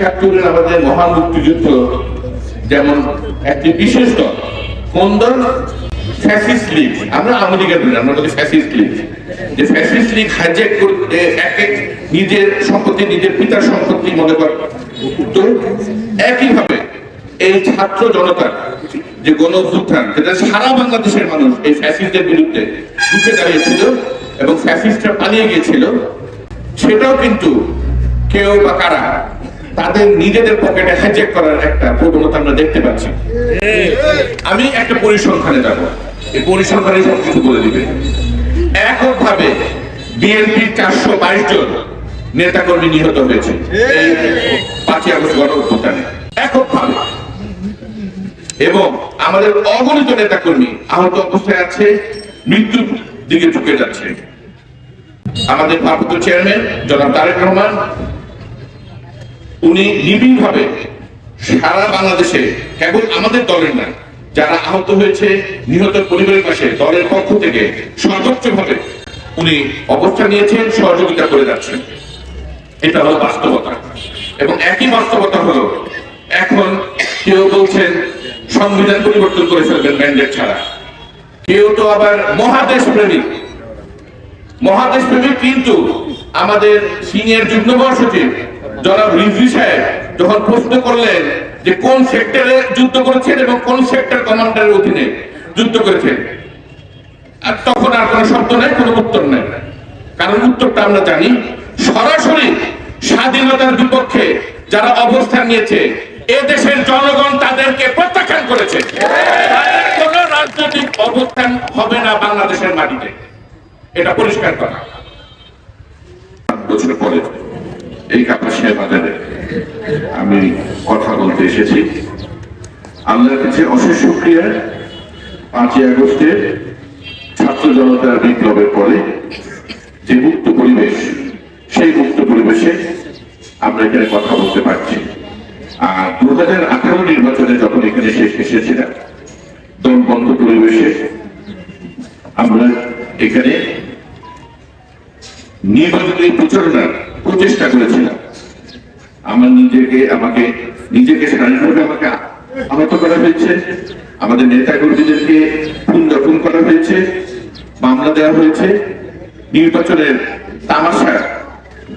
একাত্তরের আমাদের মহান মুক্তিযুদ্ধ, যেমন একটি বিশেষ দল, কোন দল? Fascist league. আমরা বলি আমরা বলি ফ্যাসিস্ট লীগ। যে ফ্যাসিস্ট লীগ হাইজ্যাক করতে এক এক নিজের সম্পত্তি, নিজের পিতার সম্পত্তি মনে তো একইভাবে এই ছাত্র জনতার যে গণ যেটা সারা বাংলাদেশের মানুষ এই ফ্যাসিস্টদের বিরুদ্ধে দাঁড়িয়েছিল এবং ফ্যাসিস্টরা পালিয়ে গিয়েছিল, সেটাও কিন্তু কেউ বা কারা তাদের নিজেদের পকেটে হ্যাজেক করার একটা প্রবণতা আমরা দেখতে পাচ্ছি। আমি একটা পরিসংখ্যানে যাব। এই পরিসংখ্যানে সব কিছু বলে দিবে। এককভাবে বিএনপির চারশো বাইশ জন নেতাকর্মী নিহত হয়েছে। পাঁচই আগস্ট গণ এককভাবে। এবং আমাদের অগণিত নেতাকর্মী আহত অবস্থায় আছে, মৃত্যুর দিকে ঝুঁকে যাচ্ছে। আমাদের ভারপ্রাপ্ত চেয়ারম্যান জনাব তারেক রহমান উনি নিবিড়ভাবে সারা বাংলাদেশে, কেবল আমাদের দলের না যারা আহত হয়েছে নিহত পরিবারের পাশে, দলের পক্ষ থেকে সর্বোচ্চভাবে উনি অবস্থান নিয়েছেন, সহযোগিতা করে যাচ্ছেন। এটা হলো বাস্তবতা। এবং একই বাস্তবতা হলো, এখন কেউ বলছেন সংবিধান পরিবর্তন করে ফেলবেন ম্যান্ডেট ছাড়া। কেউ তো আবার মহাদেশ প্রেমিক মহাদেশ প্রেমিক কিন্তু আমাদের সিনিয়র যুগ্ম মহাসচিব জনাব রিজভি সাহেব, যখন প্রশ্ন করলেন যে কোন সেক্টরে যুদ্ধ করেছেন এবং কোন সেক্টর কমান্ডারের অধীনে যুদ্ধ করেছেন, আর তখন আর কোনো শব্দ নাই, কোনো উত্তর নাই। কারণ উত্তরটা আমরা জানি, সরাসরি স্বাধীনতার বিপক্ষে যারা অবস্থান নিয়েছে, এ দেশের জনগণ তাদেরকে প্রত্যাখ্যান করেছে। কোন রাজনৈতিক অবস্থান হবে না বাংলাদেশের মাটিতে। এটা পরিষ্কার কথা। বছর পরে এই কাপাসিয়া বাজারে আমি কথা বলতে এসেছি। আল্লাহর কাছে অশেষ শুক্রিয়া। পাঁচই আগস্টের ছাত্র জনতার বিপ্লবের পরে যে মুক্ত পরিবেশ, সেই মুক্ত পরিবেশে আমরা এখানে কথা বলতে পারছি। আর দু হাজার আঠারো নির্বাচনে যখন এখানে শেষ এসেছিলাম, দল বন্ধ পরিবেশে আমরা এখানে নির্বাচনী প্রচারণার প্রচেষ্টা করেছিলাম। আমার নিজেকে, আমাকে নিজেকে আমাকে আহত করা হয়েছে। আমাদের নেতা কর্মীদেরকে খুন দখল করা হয়েছে, মামলা দেওয়া হয়েছে। নির্বাচনের তামাশা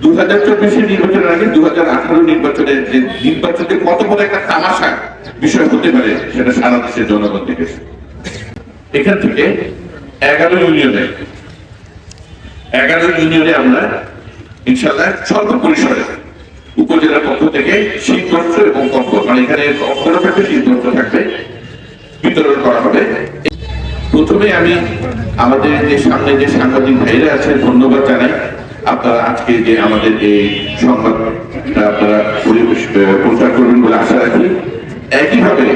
দু হাজার চব্বিশের নির্বাচনের আগে দু হাজার আঠারো নির্বাচনের যে নির্বাচনের কত বড় একটা তামাশা বিষয় হতে পারে, সেটা সারা দেশের জনগণ দেখেছে। এখান থেকে এগারো ইউনিয়নে এগারো ইউনিয়নে আমরা ইনশাল্লাহ স্বল্প পরিসরে উপজেলার পক্ষ থেকে শীতবস্ত্র এবং কম্বল মানে এখানে কম্বল থাকবে শীতবস্ত্র থাকবে, বিতরণ করা হবে। প্রথমে আমি আমাদের যে সামনে যে সাংবাদিক ভাইরা আছেন, ধন্যবাদ জানাই। আপনারা আজকে যে আমাদের এই সংবাদটা আপনারা প্রচার করবেন বলে আশা রাখি, একইভাবে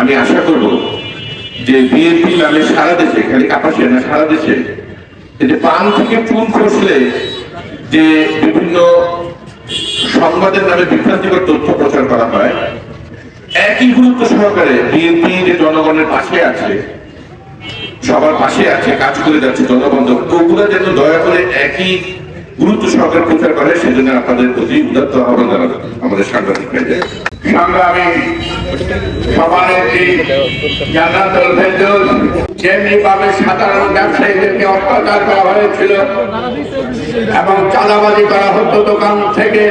আমি আশা করব যে বিএনপি নামে সারা দেশে, খালি কাপাসিয়া না, সারা দেশে যে পান থেকে চুন খসলে যে বিভিন্ন সংবাদের নামে বিভ্রান্তিকর তথ্য প্রচার করা হয়, একই গুরুত্ব সহকারে বিএনপি যে জনগণের পাশে আছে, সবার পাশে আছে, কাজ করে যাচ্ছে জনবন্ধব ওগুলো যেন দয়া করে একই গুরুত্ব সহকারে প্রচার করে, সেজন্য আপনাদের প্রতি উদাত্ত আহ্বান জানাব আমাদের সাংবাদিক সংগ্রামী জান্নাতুল ফেরদৌস। যেমনি ভাবে সাধারণ ব্যবসায়ীদেরকে অত্যাচার করা হয়েছিল এবং চাঁদাবাজি করা হতো দোকান থেকে